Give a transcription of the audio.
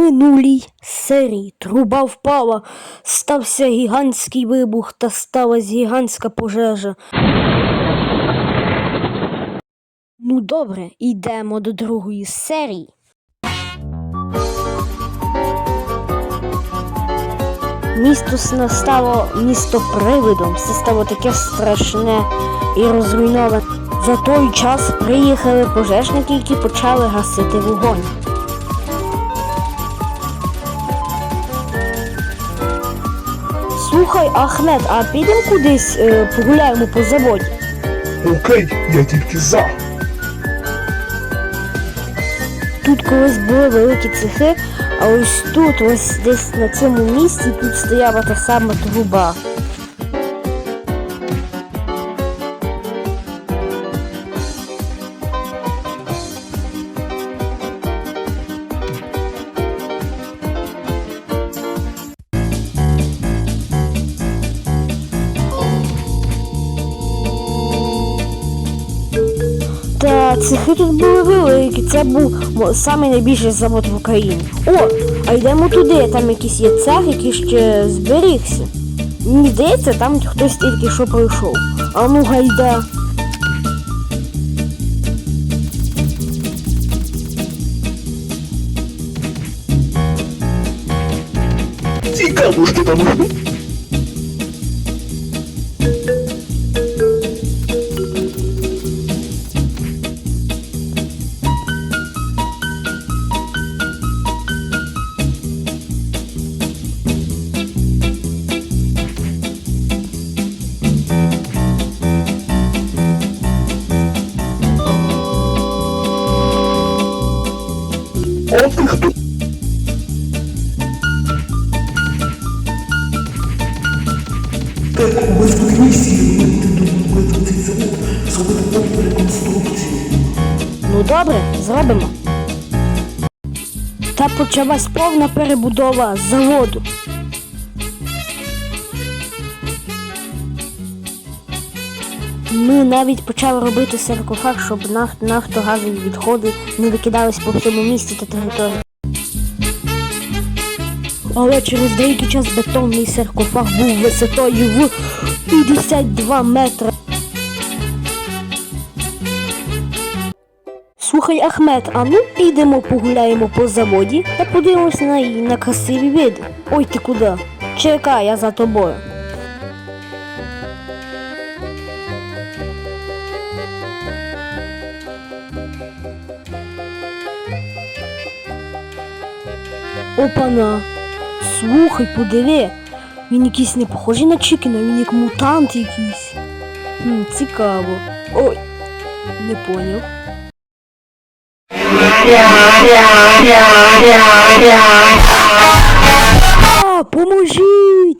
минулій серії труба впала, стався гігантський вибух та сталася гігантська пожежа. Ну добре, йдемо до другої серії. Місто стало місто привидом, все стало таке страшне і розруйноване. За той час приїхали пожежники, які почали гасити вогонь. Слухай, Ахмед, а підемо кудись е, погуляємо по заводі? Окей, я тільки за. Тут колись були великі цехи, а ось тут, ось десь на цьому місці, тут стояла та сама труба. Цехи тут були великі, це був самий найбільший завод в Україні. О, а йдемо туди, там якийсь є цех, який ще зберігся. Мені здається, там хтось тільки що пройшов. А ну гайда. Цікаво, що там. О, ти хто? Так, у вас тут місії, ви будете цей завод. Ну добре, зробимо. Та почалась повна перебудова заводу. Ми навіть почали робити саркофаг, щоб наф- нафтогазові відходи не викидались по всьому місті та території. Але через деякий час бетонний саркофаг був висотою в 52 метри. Слухай, Ахмед, а ну підемо погуляємо по заводі та подивимось на, на красиві види. Ой, ти куди? Чекай, я за тобою. Опана. Слухай, подиви. Він якийсь не похожий на Чікіна, він як мутант якийсь. Хм, цікаво. Ой, не поняв. А, поможіть!